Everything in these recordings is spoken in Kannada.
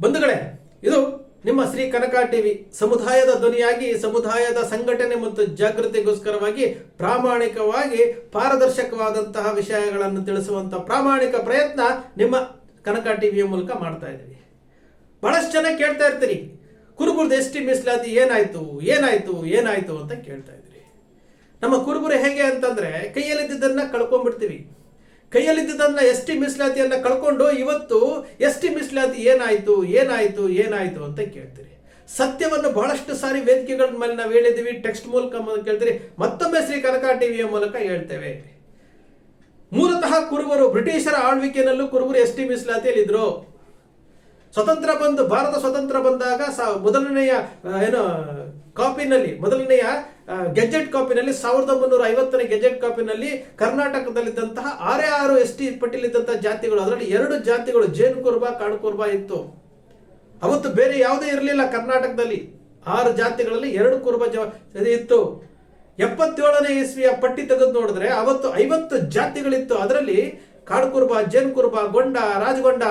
ಬಂಧುಗಳೇ, ಇದು ನಿಮ್ಮ ಶ್ರೀ ಕನಕ ಟಿವಿ ಸಮುದಾಯದ ಧ್ವನಿಯಾಗಿ, ಸಮುದಾಯದ ಸಂಘಟನೆ ಮತ್ತು ಜಾಗೃತಿಗೋಸ್ಕರವಾಗಿ ಪ್ರಾಮಾಣಿಕವಾಗಿ ಪಾರದರ್ಶಕವಾದಂತಹ ವಿಷಯಗಳನ್ನು ತಿಳಿಸುವಂತಹ ಪ್ರಾಮಾಣಿಕ ಪ್ರಯತ್ನ ನಿಮ್ಮ ಕನಕ ಟಿವಿಯ ಮೂಲಕ ಮಾಡ್ತಾ ಇದ್ದೀವಿ. ಬಹಳಷ್ಟು ಜನ ಕೇಳ್ತಾ ಇರ್ತೀರಿ, ಕುರುಬುರದ ಎಸ್ ಮೀಸಲಾತಿ ಏನಾಯ್ತು ಏನಾಯ್ತು ಏನಾಯ್ತು ಅಂತ ಕೇಳ್ತಾ ಇದ್ರಿ ನಮ್ಮ ಕುರುಬರು ಹೇಗೆ ಅಂತಂದ್ರೆ, ಕೈಯಲ್ಲಿದ್ದದನ್ನ ಕಳ್ಕೊಂಡ್ಬಿಡ್ತೀವಿ. ಕೈಯಲ್ಲಿದ್ದದನ್ನ ಎಸ್ ಟಿ ಮೀಸಲಾತಿಯನ್ನ ಕಳ್ಕೊಂಡು ಇವತ್ತು ಎಸ್ ಟಿ ಮೀಸಲಾತಿ ಏನಾಯ್ತು ಏನಾಯ್ತು ಏನಾಯ್ತು ಅಂತ ಕೇಳ್ತೀರಿ. ಸತ್ಯವನ್ನು ಬಹಳಷ್ಟು ಸಾರಿ ವೇದಿಕೆಗಳ ಮೇಲೆ ನಾವು ಹೇಳಿದ್ದೀವಿ ಟೆಕ್ಸ್ಟ್ ಮೂಲಕ ಕೇಳ್ತೀರಿ. ಮತ್ತೊಮ್ಮೆ ಶ್ರೀ ಕನಕ ಟಿವಿಯ ಮೂಲಕ ಹೇಳ್ತೇವೆ. ಮೂಲತಃ ಕುರುಬರು, ಬ್ರಿಟಿಷರ ಆಳ್ವಿಕೆಯಲ್ಲೂ ಕುರುಬರು ಎಸ್ ಟಿ ಮೀಸಲಾತಿಯಲ್ಲಿ ಇದ್ರು. ಸ್ವತಂತ್ರ ಬಂದು, ಭಾರತ ಸ್ವತಂತ್ರ ಬಂದಾಗ ಸ, ಮೊದಲನೆಯ ಏನು, ಕಾಪಿನಲ್ಲಿ, ಮೊದಲನೆಯ ಗೆಜೆಟ್ ಕಾಪಿನಲ್ಲಿ ಸಾವಿರದ ಒಂಬೈನೂರ ಐವತ್ತನೇ ಗೆಜೆಟ್ ಕಾಪಿನಲ್ಲಿ ಕರ್ನಾಟಕದಲ್ಲಿದ್ದಂತಹ ಆರೇ ಆರು ಎಸ್ ಟಿ ಪಟ್ಟಿಲಿದ್ದಂತಹ ಜಾತಿಗಳು. ಅದರಲ್ಲಿ ಎರಡು ಜಾತಿಗಳು ಜೇನು ಕುರುಬ ಕಾಡು ಕುರುಬ ಇತ್ತು. ಅವತ್ತು ಬೇರೆ ಯಾವುದೇ ಇರಲಿಲ್ಲ ಕರ್ನಾಟಕದಲ್ಲಿ. ಆರು ಜಾತಿಗಳಲ್ಲಿ ಎರಡು ಕುರುಬ ಇತ್ತು. ಎಪ್ಪತ್ತೇಳನೇ ಇಸ್ವಿಯ ಪಟ್ಟಿ ತೆಗೆದು ನೋಡಿದ್ರೆ ಅವತ್ತು ಐವತ್ತು ಜಾತಿಗಳಿತ್ತು. ಅದರಲ್ಲಿ ಕಾಡು ಕುರುಬ ಜೇನು ಕುರುಬ ಗೊಂಡ, ರಾಜಗೊಂಡ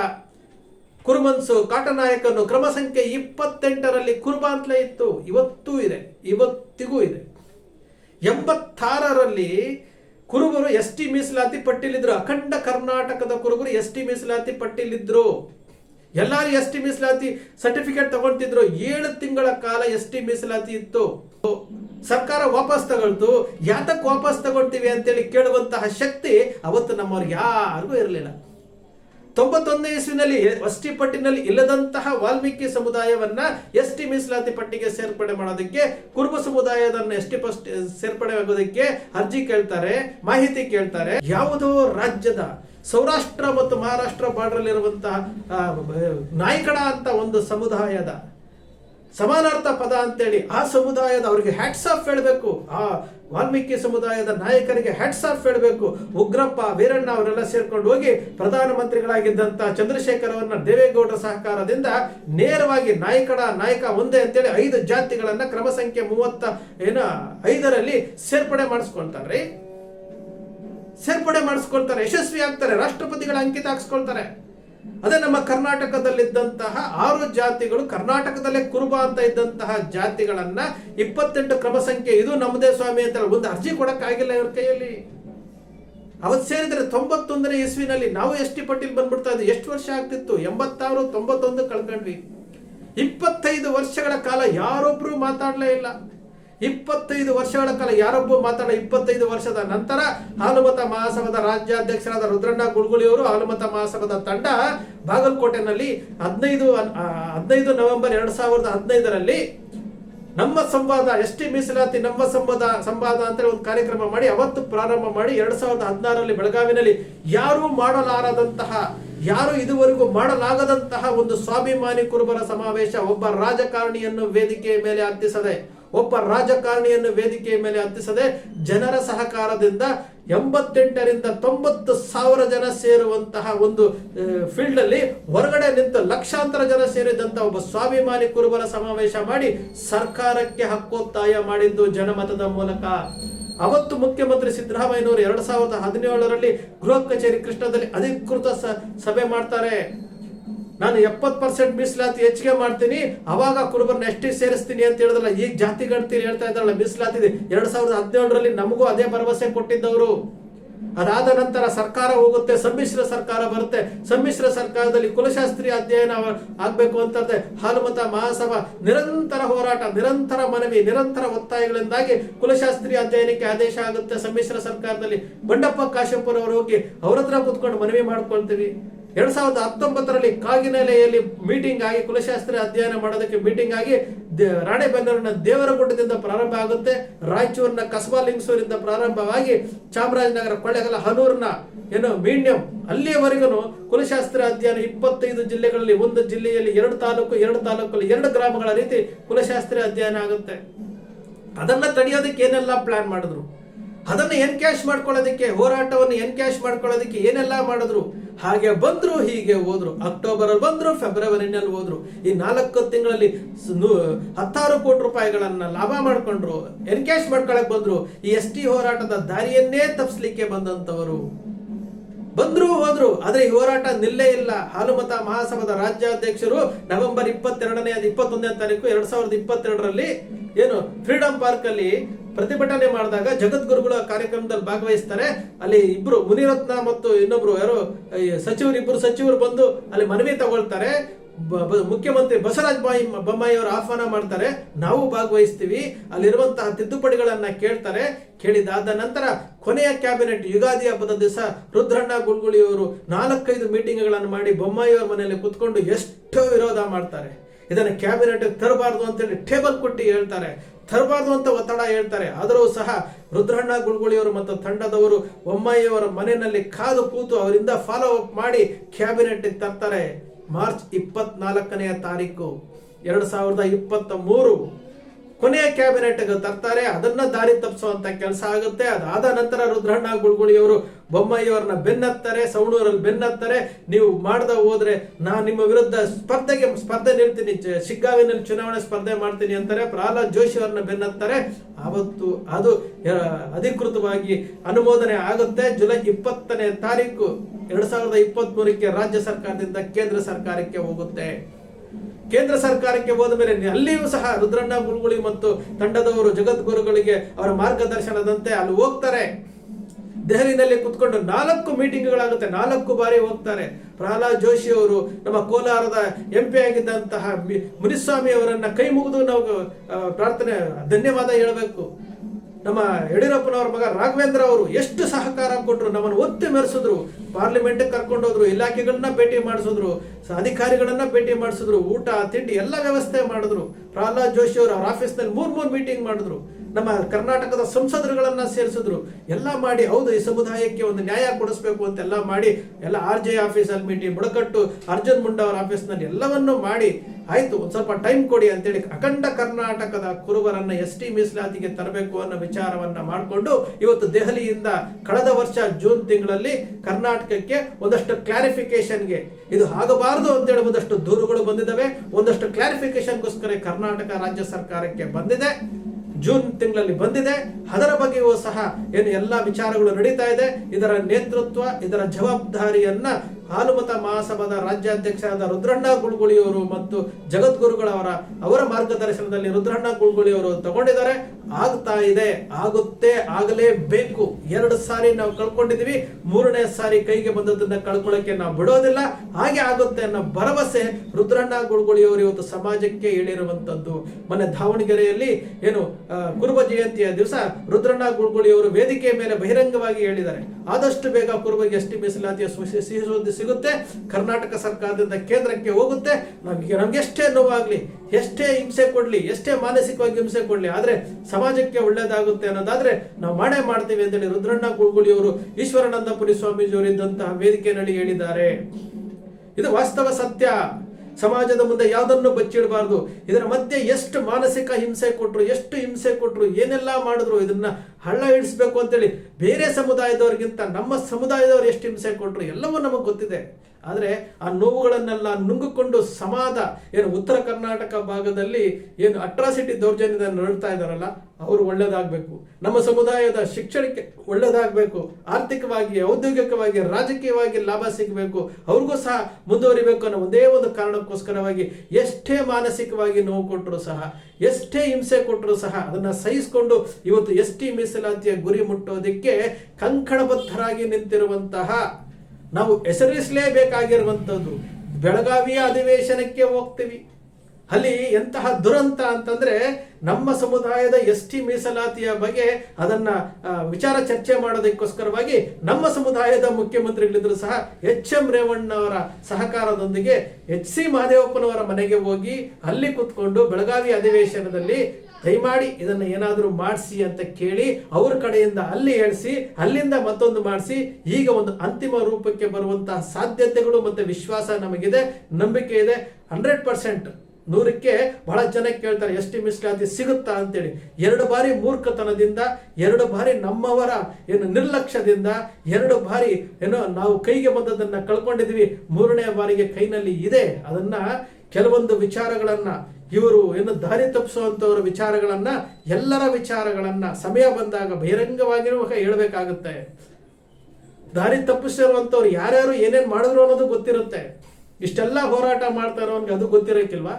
ಕುರುಮನ್ಸು ಕಾಟನಾಯಕನು ಕ್ರಮ ಸಂಖ್ಯೆ ಇಪ್ಪತ್ತೆಂಟರಲ್ಲಿ ಕುರುಬ ಅಂತಲೇ ಇತ್ತು. ಇವತ್ತೂ ಇದೆ. ಇವತ್ತಿಗೂ ಇದೆ. ಎಂಬತ್ತಾರರಲ್ಲಿ ಕುರುಬರು ಎಸ್ ಟಿ ಮೀಸಲಾತಿ ಪಟ್ಟಿಲಿದ್ರು ಅಖಂಡ ಕರ್ನಾಟಕದ ಕುರುಬರು ಎಸ್ ಟಿ ಮೀಸಲಾತಿ ಪಟ್ಟಿಲಿದ್ರು ಎಲ್ಲರೂ ಎಸ್ ಟಿ ಮೀಸಲಾತಿ ಸರ್ಟಿಫಿಕೇಟ್ ತಗೊಳ್ತಿದ್ರು ಏಳು ತಿಂಗಳ ಕಾಲ ಎಸ್ ಟಿ ಮೀಸಲಾತಿ ಇತ್ತು. ಸರ್ಕಾರ ವಾಪಸ್ ತಗೊಳ್ತು. ಯಾತಕ್ಕೆ ವಾಪಸ್ ತಗೊಳ್ತೀವಿ ಅಂತೇಳಿ ಕೇಳುವಂತಹ ಶಕ್ತಿ ಅವತ್ತು ನಮ್ಮವ್ರಿಗೆ ಯಾರಿಗೂ ಇರಲಿಲ್ಲ. ತೊಂಬತ್ತೊಂದನೇ ಇಸ್ವಿನಲ್ಲಿ ಎಸ್ ಟಿ ಪಟ್ಟಿನಲ್ಲಿ ಇಲ್ಲದಂತಹ ವಾಲ್ಮೀಕಿ ಸಮುದಾಯವನ್ನ ಎಸ್ ಟಿ ಮೀಸಲಾತಿ ಪಟ್ಟಿಗೆ ಸೇರ್ಪಡೆ ಮಾಡೋದಕ್ಕೆ, ಕುರುಬ ಸಮುದಾಯದನ್ನ ಎಸ್ ಟಿ ಪಸ್ಟ್ ಸೇರ್ಪಡೆ ಆಗೋದಕ್ಕೆ ಅರ್ಜಿ ಕೇಳ್ತಾರೆ, ಮಾಹಿತಿ ಕೇಳ್ತಾರೆ. ಯಾವುದೋ ರಾಜ್ಯದ ಸೌರಾಷ್ಟ್ರ ಮತ್ತು ಮಹಾರಾಷ್ಟ್ರ ಬಾರ್ಡರ್ ಇರುವಂತಹ ನಾಯ್ಕಡ ಅಂತ ಒಂದು ಸಮುದಾಯದ ಸಮಾನಾರ್ಥ ಪದ ಅಂತೇಳಿ ಆ ಸಮುದಾಯದ ಅವರಿಗೆ ಹ್ಯಾಟ್ಸ್ ಆಫ್ ಹೇಳಬೇಕು. ಆ ವಾಲ್ಮೀಕಿ ಸಮುದಾಯದ ನಾಯಕರಿಗೆ ಹ್ಯಾಟ್ಸ್ ಆಫ್ ಹೇಳಬೇಕು. ಉಗ್ರಪ್ಪ, ವೀರಣ್ಣ ಅವರೆಲ್ಲ ಸೇರ್ಕೊಂಡು ಹೋಗಿ ಪ್ರಧಾನಮಂತ್ರಿಗಳಾಗಿದ್ದಂಥ ಚಂದ್ರಶೇಖರ್ ಅವರನ್ನ ಸಹಕಾರದಿಂದ ನೇರವಾಗಿ ನಾಯಕಡ, ನಾಯಕ ಒಂದೇ ಅಂತೇಳಿ ಐದು ಜಾತಿಗಳನ್ನ ಕ್ರಮ ಸಂಖ್ಯೆ ಮೂವತ್ತ ಏನ ಐದರಲ್ಲಿ ಸೇರ್ಪಡೆ ಮಾಡಿಸ್ಕೊಳ್ತಾರ್ರಿ ಸೇರ್ಪಡೆ ಮಾಡಿಸ್ಕೊಳ್ತಾರೆ ಯಶಸ್ವಿ ಆಗ್ತಾರೆ ರಾಷ್ಟ್ರಪತಿಗಳ ಅಂಕಿತ ಹಾಕ್ಸ್ಕೊಳ್ತಾರೆ. ಅದೇ ನಮ್ಮ ಕರ್ನಾಟಕದಲ್ಲಿದ್ದಂತಹ ಆರು ಜಾತಿಗಳು, ಕರ್ನಾಟಕದಲ್ಲೇ ಕುರುಬ ಅಂತ ಇದ್ದಂತಹ ಜಾತಿಗಳನ್ನ ಇಪ್ಪತ್ತೆಂಟು ಕ್ರಮ ಸಂಖ್ಯೆ, ಇದು ನಮ್ಮದೇ ಸ್ವಾಮಿ ಅಂತ ಒಂದು ಅರ್ಜಿ ಕೊಡಕ್ಕಾಗಿಲ್ಲ ಇವ್ರ ಕೈಯಲ್ಲಿ. ಅವತ್ತು ಸೇರಿದ್ರೆ ತೊಂಬತ್ತೊಂದನೇ ಇಸ್ವಿನಲ್ಲಿ ನಾವು ಎಸ್ ಟಿ ಪಟ್ಟಿಲ್ ಬಂದ್ಬಿಡ್ತಾ ಇದ್ವಿ. ಎಷ್ಟು ವರ್ಷ ಆಗ್ತಿತ್ತು? ಎಂಬತ್ತಾರು, ತೊಂಬತ್ತೊಂದು ಕಳ್ಕೊಂಡ್ವಿ. ಇಪ್ಪತ್ತೈದು ವರ್ಷಗಳ ಕಾಲ ಯಾರೊಬ್ರು ಮಾತಾಡಲೇ ಇಲ್ಲ. ಇಪ್ಪತ್ತೈದು ವರ್ಷಗಳ ಕಾಲ ಯಾರೊಬ್ಬ ಮಾತಾಡ ಇಪ್ಪತ್ತೈದು ವರ್ಷದ ನಂತರ ಹಾಲುಮತ ಮಹಾಸಭಾದ ರಾಜ್ಯಾಧ್ಯಕ್ಷರಾದ ರುದ್ರಣ್ಣ ಗುಳ್ಗುಳಿಯವರು ಹಾಲುಮತ ಮಹಾಸಭಾದ ತಂಡ ಬಾಗಲಕೋಟೆನಲ್ಲಿ ಹದಿನೈದು ಹದಿನೈದು ನವೆಂಬರ್ ಎರಡ್ ಸಾವಿರದ ಹದಿನೈದರಲ್ಲಿ ನಮ್ಮ ಸಂವಾದ, ಎಸ್ ಟಿ ಮೀಸಲಾತಿ ನಮ್ಮ ಸಂವಾದ ಸಂವಾದ ಅಂತ ಒಂದು ಕಾರ್ಯಕ್ರಮ ಮಾಡಿ ಅವತ್ತು ಪ್ರಾರಂಭ ಮಾಡಿ ಎರಡ್ ಸಾವಿರದ ಹದಿನಾರರಲ್ಲಿ ಬೆಳಗಾವಿನಲ್ಲಿ ಯಾರೂ ಮಾಡಲಾರದಂತಹ, ಯಾರು ಇದುವರೆಗೂ ಮಾಡಲಾಗದಂತಹ ಒಂದು ಸ್ವಾಭಿಮಾನಿ ಕುರುಬರ ಸಮಾವೇಶ ಒಬ್ಬ ರಾಜಕಾರಣಿಯನ್ನು ವೇದಿಕೆಯ ಮೇಲೆ ಹತ್ತಿಸದೆ ಒಬ್ಬ ರಾಜಕಾರಣಿಯನ್ನು ವೇದಿಕೆಯ ಮೇಲೆ ಹತ್ತಿಸದೆ ಜನರ ಸಹಕಾರದಿಂದ ಎಂಬತ್ತೆಂಟರಿಂದ ತೊಂಬತ್ತು ಸಾವಿರ ಜನ ಸೇರುವಂತಹ ಒಂದು ಫೀಲ್ಡ್ ಅಲ್ಲಿ ಹೊರಗಡೆ ನಿಂತು ಲಕ್ಷಾಂತರ ಜನ ಸೇರಿದಂತಹ ಒಬ್ಬ ಸ್ವಾಭಿಮಾನಿ ಕುರುಬರ ಸಮಾವೇಶ ಮಾಡಿ ಸರ್ಕಾರಕ್ಕೆ ಹಕ್ಕೊತ್ತಾಯ ಮಾಡಿದ್ದು ಜನಮತದ ಮೂಲಕ. ಅವತ್ತು ಮುಖ್ಯಮಂತ್ರಿ ಸಿದ್ದರಾಮಯ್ಯನವರು ಎರಡ್ ಸಾವಿರದ ಹದಿನೇಳರಲ್ಲಿ ಗೃಹ ಕಚೇರಿ ಕೃಷ್ಣದಲ್ಲಿ ಅಧಿಕೃತ ಸಭೆ ಮಾಡ್ತಾರೆ. ನಾನು ಎಪ್ಪತ್ ಪರ್ಸೆಂಟ್ ಮೀಸಲಾತಿ ಹೆಚ್ಚಿಗೆ ಮಾಡ್ತೀನಿ, ಅವಾಗ ಕುರುಬರನ್ನ ಎಷ್ಟೇ ಸೇರಿಸ್ತೀನಿ ಅಂತ ಹೇಳಿದ್ರಲ್ಲ, ಈಗ ಜಾತಿ ಗಣತಿಯಲ್ಲಿ ಹೇಳ್ತಾ ಇದ್ರಲ್ಲ ಮೀಸಲಾತಿ ಇದೆ. ಎರಡ್ ಸಾವಿರದ ಹದಿನೇಳರಲ್ಲಿ ನಮಗೂ ಅದೇ ಭರವಸೆ ಕೊಟ್ಟಿದ್ದವರು. ಅದಾದ ನಂತರ ಸರ್ಕಾರ ಹೋಗುತ್ತೆ, ಸಮ್ಮಿಶ್ರ ಸರ್ಕಾರ ಬರುತ್ತೆ. ಸಮ್ಮಿಶ್ರ ಸರ್ಕಾರದಲ್ಲಿ ಕುಲಶಾಸ್ತ್ರೀಯ ಅಧ್ಯಯನ ಆಗಬೇಕು ಅಂತಂದ್ರೆ ಹಾಲುಮತ ಮಹಾಸಭಾ ನಿರಂತರ ಹೋರಾಟ, ನಿರಂತರ ಮನವಿ, ನಿರಂತರ ಒತ್ತಾಯಗಳಿಂದಾಗಿ ಕುಲಶಾಸ್ತ್ರೀಯ ಅಧ್ಯಯನಕ್ಕೆ ಆದೇಶ ಆಗುತ್ತೆ. ಸಮ್ಮಿಶ್ರ ಸರ್ಕಾರದಲ್ಲಿ ಬಂಡಪ್ಪ ಕಾಶ್ಯಪ್ಪನವರು ಹೋಗಿ ಅವ್ರ ಹತ್ರ ಕೂತ್ಕೊಂಡು ಮನವಿ ಮಾಡ್ಕೊಳ್ತೀವಿ. ಎರಡ್ ಸಾವಿರದ ಹತ್ತೊಂಬತ್ತರಲ್ಲಿ ಕಾಗಿನೆಲೆಯಲ್ಲಿ ಮೀಟಿಂಗ್ ಆಗಿ ಕುಲಶಾಸ್ತ್ರೀಯ ಅಧ್ಯಯನ ಮಾಡೋದಕ್ಕೆ ಮೀಟಿಂಗ್ ಆಗಿ ರಾಣೆಬೆನ್ನೂರಿನ ದೇವರಗುಡ್ಡದಿಂದ ಪ್ರಾರಂಭ ಆಗುತ್ತೆ. ರಾಯಚೂರಿನ ಕಸಬಾ ಲಿಂಗಸೂರಿಂದ ಪ್ರಾರಂಭವಾಗಿ ಚಾಮರಾಜನಗರ, ಕೊಳ್ಳೆಗಾಲ, ಹನೂರ್ನ ಏನು ಮೀಡಿಯಂ ಅಲ್ಲಿಯವರೆಗೂ ಕುಲಶಾಸ್ತ್ರ ಅಧ್ಯಯನ ಇಪ್ಪತ್ತೈದು ಜಿಲ್ಲೆಗಳಲ್ಲಿ, ಒಂದು ಜಿಲ್ಲೆಯಲ್ಲಿ ಎರಡು ತಾಲೂಕು, ಎರಡು ತಾಲೂಕಲ್ಲಿ ಎರಡು ಗ್ರಾಮಗಳ ರೀತಿ ಕುಲಶಾಸ್ತ್ರ ಅಧ್ಯಯನ ಆಗುತ್ತೆ. ಅದನ್ನ ತಡೆಯೋದಕ್ಕೆ ಏನೆಲ್ಲ ಪ್ಲಾನ್ ಮಾಡಿದ್ರು? ಅದನ್ನ ಎನ್ಕ್ಯಾಶ್ ಮಾಡ್ಕೊಳ್ಳೋದಕ್ಕೆ, ಹೋರಾಟವನ್ನು ಎನ್ಕ್ಯಾಶ್ ಮಾಡ್ಕೊಳ್ಳೋದಕ್ಕೆ ಏನೆಲ್ಲ ಮಾಡಿದ್ರು? ಹಾಗೆ ಬಂದ್ರು ಹೀಗೆ ಹೋದ್ರು. ಅಕ್ಟೋಬರ್ ಅಲ್ಲಿ ಬಂದ್ರು, ಫೆಬ್ರವರಿನಲ್ಲಿ ಹೋದ್ರು. ಈ ನಾಲ್ಕು ತಿಂಗಳಲ್ಲಿ ಹತ್ತಾರು ಕೋಟಿ ರೂಪಾಯಿಗಳನ್ನ ಲಾಭ ಮಾಡ್ಕೊಂಡ್ರು ಎನ್ಕ್ಯಾಶ್ ಮಾಡ್ಕೊಳಕ್ ಬಂದ್ರು. ಈ ಎಸ್ ಟಿ ಹೋರಾಟದ ದಾರಿಯನ್ನೇ ತಪ್ಪಿಸ್ಲಿಕ್ಕೆ ಬಂದಂತವರು ಬಂದ್ರು ಹೋದ್ರು, ಆದ್ರೆ ಈ ಹೋರಾಟ ನಿಲ್ಲೇ ಇಲ್ಲ. ಹಾಲುಮತ ಮಹಾಸಭಾದ ರಾಜ್ಯಾಧ್ಯಕ್ಷರು ನವೆಂಬರ್ ಇಪ್ಪತ್ತೆರಡನೇ, ಇಪ್ಪತ್ತೊಂದನೇ ತಾರೀಕು ಎರಡ್ ಸಾವಿರದ ಇಪ್ಪತ್ತೆರಡರಲ್ಲಿ ಏನು ಫ್ರೀಡಂ ಪಾರ್ಕ್ ಅಲ್ಲಿ ಪ್ರತಿಭಟನೆ ಮಾಡಿದಾಗ ಜಗದ್ಗುರುಗಳ ಕಾರ್ಯಕ್ರಮದಲ್ಲಿ ಭಾಗವಹಿಸ್ತಾರೆ. ಅಲ್ಲಿ ಇಬ್ರು, ಮುನಿರತ್ನ ಮತ್ತು ಇನ್ನೊಬ್ರು ಯಾರು ಸಚಿವರು, ಇಬ್ರು ಸಚಿವರು ಬಂದು ಅಲ್ಲಿ ಮನವಿ ತಗೊಳ್ತಾರೆ. ಮುಖ್ಯಮಂತ್ರಿ ಬಸವರಾಜ ಬಾಯಿ ಬೊಮ್ಮಾಯಿ ಅವರು ಆಹ್ವಾನ ಮಾಡ್ತಾರೆ. ನಾವು ಭಾಗವಹಿಸ್ತೀವಿ. ಅಲ್ಲಿರುವಂತಹ ತಿದ್ದುಪಡಿಗಳನ್ನ ಕೇಳ್ತಾರೆ. ಕೇಳಿದಾದ ನಂತರ ಕೊನೆಯ ಕ್ಯಾಬಿನೆಟ್ ಯುಗಾದಿ ಹಬ್ಬದ ದಿವಸ ರುದ್ರಣ್ಣ ಗುಳ್ಗುಳಿಯವರು ನಾಲ್ಕೈದು ಮೀಟಿಂಗ್ಗಳನ್ನು ಮಾಡಿ ಬೊಮ್ಮಾಯಿ ಅವರ ಮನೆಯಲ್ಲಿ ಕುತ್ಕೊಂಡು ಎಷ್ಟು ವಿರೋಧ ಮಾಡ್ತಾರೆ. ಇದನ್ನು ಕ್ಯಾಬಿನೆಟ್ ತರಬಾರ್ದು ಅಂತೇಳಿ ಟೇಬಲ್ ಕೊಟ್ಟು ಹೇಳ್ತಾರೆ. ತರಬಾರ್ದು ಅಂತ ಒತ್ತಡ ಹೇಳ್ತಾರೆ. ಆದರೂ ಸಹ ರುದ್ರಣ್ಣ ಗುಳ್ಗುಳಿಯವರು ಮತ್ತು ತಂಡದವರು ಬೊಮ್ಮಾಯಿಯವರ ಮನೆಯಲ್ಲಿ ಕಾದು ಕೂತು ಅವರಿಂದ ಫಾಲೋ ಅಪ್ ಮಾಡಿ ಕ್ಯಾಬಿನೆಟ್ ತರ್ತಾರೆ. ಮಾರ್ಚ್ ಇಪ್ಪತ್ನಾಲ್ಕನೆಯ ತಾರೀಕು, ಎರಡು ಸಾವಿರದ ಇಪ್ಪತ್ತ ಮೂರು ಕೊನೆಯ ಕ್ಯಾಬಿನೆಟ್ ತರ್ತಾರೆ. ಅದನ್ನ ದಾರಿ ತಪ್ಪಿಸುವಂತ ಕೆಲಸ ಆಗುತ್ತೆ. ಅದಾದ ನಂತರ ರುದ್ರಣ್ಣ ಗುಳ್ಗುಳಿಯವರು ಬೊಮ್ಮಾಯಿಯವರನ್ನ ಬೆನ್ನತ್ತಾರೆ ಸವಣೂರಲ್ಲಿ ಬೆನ್ನತ್ತಾರೆ. ನೀವು ಮಾಡದ ಹೋದ್ರೆ ನಾನು ನಿಮ್ಮ ವಿರುದ್ಧ ಸ್ಪರ್ಧೆಗೆ ಸ್ಪರ್ಧೆ ನಿಲ್ತೀನಿ ಶಿಗ್ಗಾವಿನಲ್ಲಿ ಚುನಾವಣೆ ಸ್ಪರ್ಧೆ ಮಾಡ್ತೀನಿ ಅಂತಾರೆ. ಪ್ರಹ್ಲಾದ್ ಜೋಶಿ ಅವ್ರನ್ನ ಬೆನ್ನತ್ತಾರೆ. ಆವತ್ತು ಅದು ಅಧಿಕೃತವಾಗಿ ಅನುಮೋದನೆ ಆಗುತ್ತೆ. ಜುಲೈ ಇಪ್ಪತ್ತನೇ ತಾರೀಕು ಎರಡ್ ಸಾವಿರದ ಇಪ್ಪತ್ತ್ ಮೂರಕ್ಕೆ ರಾಜ್ಯ ಸರ್ಕಾರದಿಂದ ಕೇಂದ್ರ ಸರ್ಕಾರಕ್ಕೆ ಹೋಗುತ್ತೆ. ಕೇಂದ್ರ ಸರ್ಕಾರಕ್ಕೆ ಹೋದ ಮೇಲೆ ಅಲ್ಲಿಯೂ ಸಹ ರುದ್ರಣ್ಣ ಗುರುಗುಳಿ ಮತ್ತು ತಂಡದವರು ಜಗದ್ಗುರುಗಳಿಗೆ ಅವರ ಮಾರ್ಗದರ್ಶನದಂತೆ ಅಲ್ಲಿ ಹೋಗ್ತಾರೆ. ದೆಹಲಿನಲ್ಲಿ ಕುತ್ಕೊಂಡು ನಾಲ್ಕು ಮೀಟಿಂಗ್ಗಳಾಗುತ್ತೆ, ನಾಲ್ಕು ಬಾರಿ ಹೋಗ್ತಾರೆ. ಪ್ರಹ್ಲಾದ್ ಜೋಶಿ ಅವರು ನಮ್ಮ ಕೋಲಾರದ ಎಂ ಪಿ ಆಗಿದ್ದಂತಹ ಮುನಿಸ್ವಾಮಿ ಅವರನ್ನ ಕೈ ಮುಗಿದು ನಾವು ಪ್ರಾರ್ಥನೆ, ಧನ್ಯವಾದ ಹೇಳಬೇಕು. ನಮ್ಮ ಯಡಿಯೂರಪ್ಪನವರ ಮಗ ರಾಘವೇಂದ್ರ ಅವರು ಎಷ್ಟು ಸಹಕಾರ ಕೊಟ್ಟರು ನಮ್ಮನ್ನು ಒತ್ತಿ ಮೆರೆಸಿದ್ರು. ಪಾರ್ಲಿಮೆಂಟ್ ಕರ್ಕೊಂಡೋದ್ರು ಇಲಾಖೆಗಳನ್ನ ಭೇಟಿ ಮಾಡಿಸಿದ್ರು ಅಧಿಕಾರಿಗಳನ್ನ ಭೇಟಿ ಮಾಡಿಸಿದ್ರು, ಊಟ, ತಿಂಡಿ ಎಲ್ಲ ವ್ಯವಸ್ಥೆ ಮಾಡಿದ್ರು. ಪ್ರಹ್ಲಾದ್ ಜೋಶಿ ಅವರು ಅವ್ರ ಆಫೀಸ್ನಲ್ಲಿ ಮೂರು ಮೂರು ಮೀಟಿಂಗ್ ಮಾಡಿದ್ರು. ನಮ್ಮ ಕರ್ನಾಟಕದ ಸಂಸದರುಗಳನ್ನ ಸೇರಿಸಿದ್ರು. ಎಲ್ಲ ಮಾಡಿ, ಹೌದು, ಈ ಸಮುದಾಯಕ್ಕೆ ಒಂದು ನ್ಯಾಯ ಕೊಡಿಸ್ಬೇಕು ಅಂತೆಲ್ಲ ಮಾಡಿ, ಎಲ್ಲ ಆರ್ ಜೆ ಆಫೀಸಲ್ಲಿ ಮೀಟಿಂಗ್ ಬುಡಕಟ್ಟು, ಅರ್ಜುನ್ ಮುಂಡಾ ಅವರ ಆಫೀಸ್ನಲ್ಲಿ ಎಲ್ಲವನ್ನೂ ಮಾಡಿ, ಆಯ್ತು, ಒಂದ್ ಸ್ವಲ್ಪ ಟೈಮ್ ಕೊಡಿ ಅಂತೇಳಿ ಅಖಂಡ ಕರ್ನಾಟಕದ ಕುರುಬರನ್ನ ಎಸ್ ಟಿ ಮೀಸಲಾತಿಗೆ ತರಬೇಕು ಅನ್ನೋ ವಿಚಾರವನ್ನ ಮಾಡಿಕೊಂಡು, ಇವತ್ತು ದೆಹಲಿಯಿಂದ ಕಳೆದ ವರ್ಷ ಜೂನ್ ತಿಂಗಳಲ್ಲಿ ಕರ್ನಾಟಕಕ್ಕೆ ಒಂದಷ್ಟು ಕ್ಲಾರಿಫಿಕೇಶನ್ಗೆ ಇದು ಆಗಬಾರದು ಅಂತೇಳಿ ಒಂದಷ್ಟು ದೂರುಗಳು ಬಂದಿದ್ದಾವೆ. ಒಂದಷ್ಟು ಕ್ಲಾರಿಫಿಕೇಶನ್ಗೋಸ್ಕರ ಕರ್ನಾಟಕ ರಾಜ್ಯ ಸರ್ಕಾರಕ್ಕೆ ಬಂದಿದೆ. ಜೂನ್ ತಿಂಗಳಲ್ಲಿ ಬಂದಿದೆ. ಅದರ ಬಗ್ಗೆಯೂ ಸಹ ಏನು ಎಲ್ಲ ವಿಚಾರಗಳು ನಡೀತಾ ಇದೆ. ಇದರ ನೇತೃತ್ವ, ಇದರ ಜವಾಬ್ದಾರಿಯನ್ನ ಹಾಲುಮತ ಮಹಾಸಭಾದ ರಾಜ್ಯಾಧ್ಯಕ್ಷರಾದ ರುದ್ರಣ್ಣ ಗುಳ್ಗುಳಿಯವರು ಮತ್ತು ಜಗದ್ಗುರುಗಳವರ ಅವರ ಮಾರ್ಗದರ್ಶನದಲ್ಲಿ ರುದ್ರಣ್ಣ ಗುಳ್ಗುಳಿಯವರು ತಗೊಂಡಿದ್ದಾರೆ. ಆಗ್ತಾ ಇದೆ, ಆಗುತ್ತೆ, ಆಗಲೇಬೇಕು. ಎರಡು ಸಾರಿ ನಾವು ಕಳ್ಕೊಂಡಿದೀವಿ ಮೂರನೇ ಸಾರಿ ಕೈಗೆ ಬಂದದ್ದನ್ನ ಕಳ್ಕೊಳ್ಳೋಕೆ ನಾವು ಬಿಡೋದಿಲ್ಲ. ಹಾಗೆ ಆಗುತ್ತೆ ಅನ್ನೋ ಭರವಸೆ ರುದ್ರಣ್ಣ ಗುಳ್ಗುಳಿಯವರು ಇವತ್ತು ಸಮಾಜಕ್ಕೆ ಹೇಳಿರುವಂತದ್ದು ಮೊನ್ನೆ ದಾವಣಗೆರೆಯಲ್ಲಿ ಏನು ಕುರುಬ ಜಯಂತಿಯ ದಿವಸ ರುದ್ರಣ್ಣ ಗುಳ್ಗುಳಿಯವರು ವೇದಿಕೆಯ ಮೇಲೆ ಬಹಿರಂಗವಾಗಿ ಹೇಳಿದ್ದಾರೆ. ಆದಷ್ಟು ಬೇಗ ಕುರುಬಗೆ ಎಸ್ ಟಿ ಮೀಸಲಾತಿಯ ಸಿಹಿ ಸಿಗುತ್ತೆ, ಕರ್ನಾಟಕ ಸರ್ಕಾರದಿಂದ ಕೇಂದ್ರಕ್ಕೆ ಹೋಗುತ್ತೆ. ನಮಗೆ ನಮ್ಗೆ ಎಷ್ಟೇ ನೋವಾಗ್ಲಿ, ಎಷ್ಟೇ ಹಿಂಸೆ ಕೊಡ್ಲಿ, ಎಷ್ಟೇ ಮಾನಸಿಕವಾಗಿ ಹಿಂಸೆ ಕೊಡ್ಲಿ, ಆದ್ರೆ ಸಮಾಜಕ್ಕೆ ಒಳ್ಳೇದಾಗುತ್ತೆ ಅನ್ನೋದಾದ್ರೆ ನಾವು ಮಾಡೇ ಮಾಡ್ತೀವಿ ಅಂತೇಳಿ ರುದ್ರಣ್ಣ ಗುಳ್ಗುಳಿಯವರು ಈಶ್ವರಾನಂದಪುರಿ ಸ್ವಾಮೀಜಿಯವರು ಇದ್ದಂತಹ ವೇದಿಕೆಯಲ್ಲಿ ಹೇಳಿದ್ದಾರೆ. ಇದು ವಾಸ್ತವ ಸತ್ಯ. ಸಮಾಜದ ಮುಂದೆ ಯಾವುದನ್ನು ಬಚ್ಚಿಡಬಾರ್ದು, ಇದರ ಮಧ್ಯೆ ಎಷ್ಟು ಮಾನಸಿಕ ಹಿಂಸೆ ಕೊಟ್ಟರು ಎಷ್ಟು ಹಿಂಸೆ ಕೊಟ್ಟರು ಏನೆಲ್ಲ ಮಾಡಿದ್ರು, ಇದನ್ನ ಹಳ್ಳ ಇಡಿಸ್ಬೇಕು ಅಂತೇಳಿ ಬೇರೆ ಸಮುದಾಯದವ್ರಿಗಿಂತ ನಮ್ಮ ಸಮುದಾಯದವ್ರು ಎಷ್ಟು ಹಿಂಸೆ ಕೊಟ್ಟರು ಎಲ್ಲವೂ ನಮಗೆ ಗೊತ್ತಿದೆ. ಆದರೆ ಆ ನೋವುಗಳನ್ನೆಲ್ಲ ನುಂಗಿಕೊಂಡು ಸಮಾಧ ಏನು ಉತ್ತರ ಕರ್ನಾಟಕ ಭಾಗದಲ್ಲಿ ಏನು ಅಟ್ರಾಸಿಟಿ ದೌರ್ಜನ್ಯದ ನಡ್ತಾ ಇದ್ದಾರಲ್ಲ, ಅವರು ಒಳ್ಳೇದಾಗಬೇಕು. ನಮ್ಮ ಸಮುದಾಯದ ಶಿಕ್ಷಣಕ್ಕೆ ಒಳ್ಳೇದಾಗಬೇಕು. ಆರ್ಥಿಕವಾಗಿ, ಔದ್ಯೋಗಿಕವಾಗಿ, ರಾಜಕೀಯವಾಗಿ ಲಾಭ ಸಿಗಬೇಕು. ಅವ್ರಿಗೂ ಸಹ ಮುಂದುವರಿಬೇಕು ಅನ್ನೋ ಒಂದೇ ಒಂದು ಕಾರಣಕ್ಕೋಸ್ಕರವಾಗಿ ಎಷ್ಟೇ ಮಾನಸಿಕವಾಗಿ ನೋವು ಕೊಟ್ಟರು ಸಹ, ಎಷ್ಟೇ ಹಿಂಸೆ ಕೊಟ್ಟರು ಸಹ ಅದನ್ನು ಸಹಿಸಿಕೊಂಡು ಇವತ್ತು ಎಸ್ ಟಿ ಮೀಸಲಾತಿಯ ಗುರಿ ಮುಟ್ಟೋದಕ್ಕೆ ಕಂಕಣಬದ್ಧರಾಗಿ ನಿಂತಿರುವಂತಹ ನಾವು ಹೆಸರಿಸಲೇಬೇಕಾಗಿರುವಂಥದ್ದು. ಬೆಳಗಾವಿಯ ಅಧಿವೇಶನಕ್ಕೆ ಹೋಗ್ತೀವಿ. ಅಲ್ಲಿ ಎಂತಹ ದುರಂತ ಅಂತಂದ್ರೆ ನಮ್ಮ ಸಮುದಾಯದ ಎಸ್ ಟಿ ಮೀಸಲಾತಿಯ ಬಗ್ಗೆ ಅದನ್ನ ವಿಚಾರ ಚರ್ಚೆ ಮಾಡೋದಕ್ಕೋಸ್ಕರವಾಗಿ ನಮ್ಮ ಸಮುದಾಯದ ಮುಖ್ಯಮಂತ್ರಿಗಳಿದ್ರು ಸಹ ಎಚ್ ಎಂ ರೇವಣ್ಣವರ ಸಹಕಾರದೊಂದಿಗೆ ಎಚ್ ಸಿ ಮಹದೇವಪ್ಪನವರ ಮನೆಗೆ ಹೋಗಿ ಅಲ್ಲಿ ಕುತ್ಕೊಂಡು ಬೆಳಗಾವಿ ಅಧಿವೇಶನದಲ್ಲಿ ದಯಮಾಡಿ ಇದನ್ನು ಏನಾದರೂ ಮಾಡಿಸಿ ಅಂತ ಕೇಳಿ ಅವ್ರ ಕಡೆಯಿಂದ ಅಲ್ಲಿ ಹೇಳಿಸಿ ಅಲ್ಲಿಂದ ಮತ್ತೊಂದು ಮಾಡಿಸಿ, ಈಗ ಒಂದು ಅಂತಿಮ ರೂಪಕ್ಕೆ ಬರುವಂತಹ ಸಾಧ್ಯತೆಗಳು ಮತ್ತೆ ವಿಶ್ವಾಸ ನಮಗಿದೆ, ನಂಬಿಕೆ ಇದೆ. ಹಂಡ್ರೆಡ್ ಪರ್ಸೆಂಟ್ ನೂರಕ್ಕೆ ಬಹಳ ಜನ ಕೇಳ್ತಾರೆ, ಎಷ್ಟು ಮಿಸ್ಲಾತಿ ಸಿಗುತ್ತಾ ಅಂತೇಳಿ. ಎರಡು ಬಾರಿ ಮೂರ್ಖತನದಿಂದ, ಎರಡು ಬಾರಿ ನಮ್ಮವರ ಏನು ನಿರ್ಲಕ್ಷ್ಯದಿಂದ, ಎರಡು ಬಾರಿ ಏನೋ ನಾವು ಕೈಗೆ ಬಂದದನ್ನ ಕಳ್ಕೊಂಡಿದ್ವಿ, ಮೂರನೇ ಬಾರಿಗೆ ಕೈನಲ್ಲಿ ಇದೆ. ಅದನ್ನ ಕೆಲವೊಂದು ವಿಚಾರಗಳನ್ನ ಇವರು ಏನು ದಾರಿ ತಪ್ಪಿಸುವಂತವರ ವಿಚಾರಗಳನ್ನು, ಎಲ್ಲರ ವಿಚಾರಗಳನ್ನು ಸಮಯ ಬಂದಾಗ ಬಹಿರಂಗವಾಗಿರುವ ಹೇಳಬೇಕಾಗುತ್ತೆ. ದಾರಿ ತಪ್ಪಿಸಿರುವಂಥವ್ರು ಯಾರ್ಯಾರು ಏನೇನು ಮಾಡಿದ್ರು ಅನ್ನೋದು ಗೊತ್ತಿರುತ್ತೆ. ಇಷ್ಟೆಲ್ಲ ಹೋರಾಟ ಮಾಡ್ತಾ ಇರೋನ್ಗೆ ಅದು ಗೊತ್ತಿರೋಕ್ಕಿಲ್ವಾ?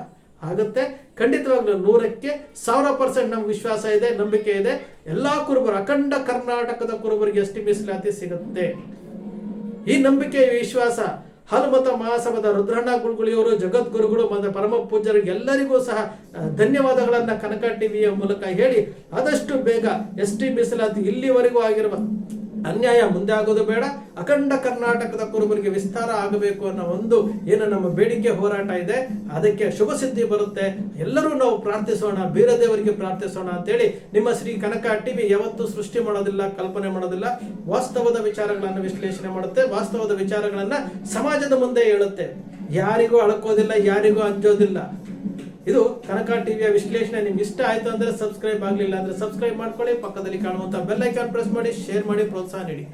ಆಗುತ್ತೆ. ಖಂಡಿತವಾಗ್ಲೂ ನೂರಕ್ಕೆ ಸಾವಿರ ಪರ್ಸೆಂಟ್ ನಮ್ಗೆ ವಿಶ್ವಾಸ ಇದೆ, ನಂಬಿಕೆ ಇದೆ. ಎಲ್ಲಾ ಕುರುಬರು, ಅಖಂಡ ಕರ್ನಾಟಕದ ಕುರುಬರಿಗೆ ಎಷ್ಟು ಮೀಸಲಾತಿ ಸಿಗುತ್ತೆ. ಈ ನಂಬಿಕೆ ವಿಶ್ವಾಸ ಹನುಮತ ಮಹಾಸಭದ ರುದ್ರಣ್ಣ ಗುರುಗುಳಿಯವರು ಜಗದ್ಗುರುಗಳು ಮತ್ತು ಪರಮ ಪೂಜ್ಯರಿಗೆ ಎಲ್ಲರಿಗೂ ಸಹ ಧನ್ಯವಾದಗಳನ್ನು ಧನ್ಯವಾದಗಳನ್ನ ಕನಕ ಟಿವಿಯ ಮೂಲಕ ಹೇಳಿ, ಆದಷ್ಟು ಬೇಗ ಎಸ್ ಟಿ ಮೀಸಲಾತಿ ಇಲ್ಲಿವರೆಗೂ ಆಗಿರುವ ಅನ್ಯಾಯ ಮುಂದೆ ಆಗೋದು ಬೇಡ, ಅಖಂಡ ಕರ್ನಾಟಕದ ಕುರುಬರಿಗೆ ವಿಸ್ತಾರ ಆಗಬೇಕು ಅನ್ನೋ ಒಂದು ಏನು ನಮ್ಮ ಬೇಡಿಕೆ ಹೋರಾಟ ಇದೆ. ಅದಕ್ಕೆ ಶುಭ ಸಿದ್ಧಿ ಬರುತ್ತೆ. ಎಲ್ಲರೂ ನಾವು ಪ್ರಾರ್ಥಿಸೋಣ, ಬೀರದೇವರಿಗೆ ಪ್ರಾರ್ಥಿಸೋಣ ಅಂತೇಳಿ ನಿಮ್ಮ ಶ್ರೀ ಕನಕ ಟಿವಿ ಯಾವತ್ತೂ ಸೃಷ್ಟಿ ಮಾಡೋದಿಲ್ಲ, ಕಲ್ಪನೆ ಮಾಡೋದಿಲ್ಲ. ವಾಸ್ತವದ ವಿಚಾರಗಳನ್ನು ವಿಶ್ಲೇಷಣೆ ಮಾಡುತ್ತೆ. ವಾಸ್ತವದ ವಿಚಾರಗಳನ್ನು ಸಮಾಜದ ಮುಂದೆ ಹೇಳುತ್ತೆ. ಯಾರಿಗೂ ಅಳಕೋದಿಲ್ಲ, ಯಾರಿಗೂ ಅಂಜೋದಿಲ್ಲ. ಇದು ಕನಕ ಟಿವಿಯ ವಿಶ್ಲೇಷಣೆ. ನಿಮ್ಗೆ ಇಷ್ಟ ಆಯ್ತು ಅಂದ್ರೆ ಸಬ್ಸ್ಕ್ರೈಬ್ ಆಗಲಿಲ್ಲ ಅಂದ್ರೆ ಸಬ್ಸ್ಕ್ರೈಬ್ ಮಾಡ್ಕೊಳ್ಳಿ. ಪಕ್ಕದಲ್ಲಿ ಕಾಣುವಂತ ಬೆಲ್ ಐಕಾನ್ ಪ್ರೆಸ್ ಮಾಡಿ ಶೇರ್ ಮಾಡಿ, ಪ್ರೋತ್ಸಾಹ ನೀಡಿ.